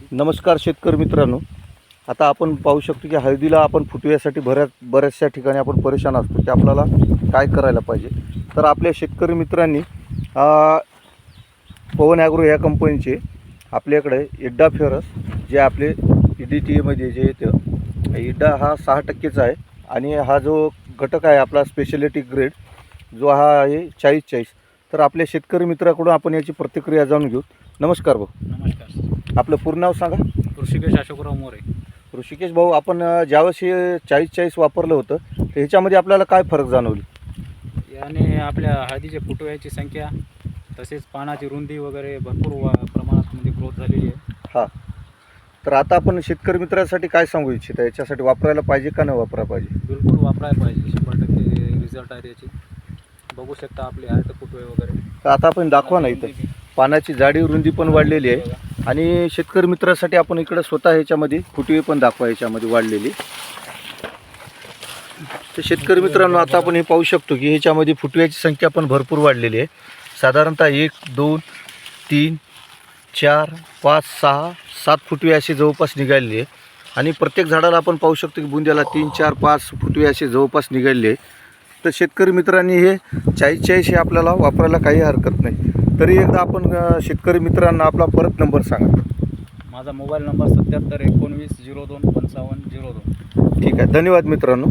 नमस्कार शेतकरी मित्रांनो. आता आपण पाहू शकतो की हळदीला आपण फुटव्यासाठी बऱ्याच बऱ्याचशा ठिकाणी आपण परेशान असतो की आपल्याला काय करायला पाहिजे. तर आपल्या शेतकरी मित्रांनी पवन ॲग्रो या कंपनीचे आपल्याकडे इड्डा फेरस जे आपले ई डी टी एमध्ये जे येतं इड्डा हा सहा टक्केचा आहे आणि हा जो घटक आहे आपला स्पेशलिटी ग्रेड जो हा आहे चाळीस चाळीस. तर आपल्या शेतकरी मित्राकडून आपण याची प्रतिक्रिया जाणून घेऊ. नमस्कार भाऊ. नमस्कार. आपलं पूर्ण नाव सांगा. ऋषिकेश अशोकराव मोरे. ऋषिकेश भाऊ आपण ज्यावेळेस हे चाळीस चाळीस वापरलं होतं तर ह्याच्यामध्ये आपल्याला काय फरक जाणवली? याने आपल्या हळदीचे फुटव्याची संख्या तसेच पानाची रुंदी वगैरे भरपूर वा प्रमाणात म्हणजे ग्रोथ झालेली आहे. हां. तर आता आपण शेतकरी मित्रासाठी काय सांगू इच्छिता? याच्यासाठी वापरायला पाहिजे का नाही वापरायला पाहिजे? बिलकुल वापरायला पाहिजे. शंभर टक्के रिझल्ट आहे याची बघू शकता आपले हळद फुटवे वगैरे. तर आता आपण दाखवा नाही तर पानाची जाडी रुंदी पण वाढलेली आहे. आणि शेतकरी मित्रासाठी आपण इकडं स्वतः ह्याच्यामध्ये फुटवे पण दाखवा याच्यामध्ये वाढलेली. तर शेतकरी मित्रांनो आता आपण हे पाहू शकतो की ह्याच्यामध्ये फुटव्याची संख्या पण भरपूर वाढलेली आहे. साधारणतः एक दोन तीन चार पाच सहा सात फुटवे असे जवळपास निघालेले आहे. आणि प्रत्येक झाडाला आपण पाहू शकतो की बुंद्याला तीन चार पाच फुटवे असे जवळपास निघालेले आहे. तर शेतकरी मित्रांनी हे चाळीस चाळीस हे आपल्याला वापरायला काही हरकत नाही. तरी एकदा आपण शेतकरी मित्रांना आपला परत नंबर सांगा. माझा मोबाईल नंबर सत्याहत्तर एकोणवीस झिरो दोन पंचावन्न झिरो दोन. ठीक आहे. धन्यवाद मित्रांनो.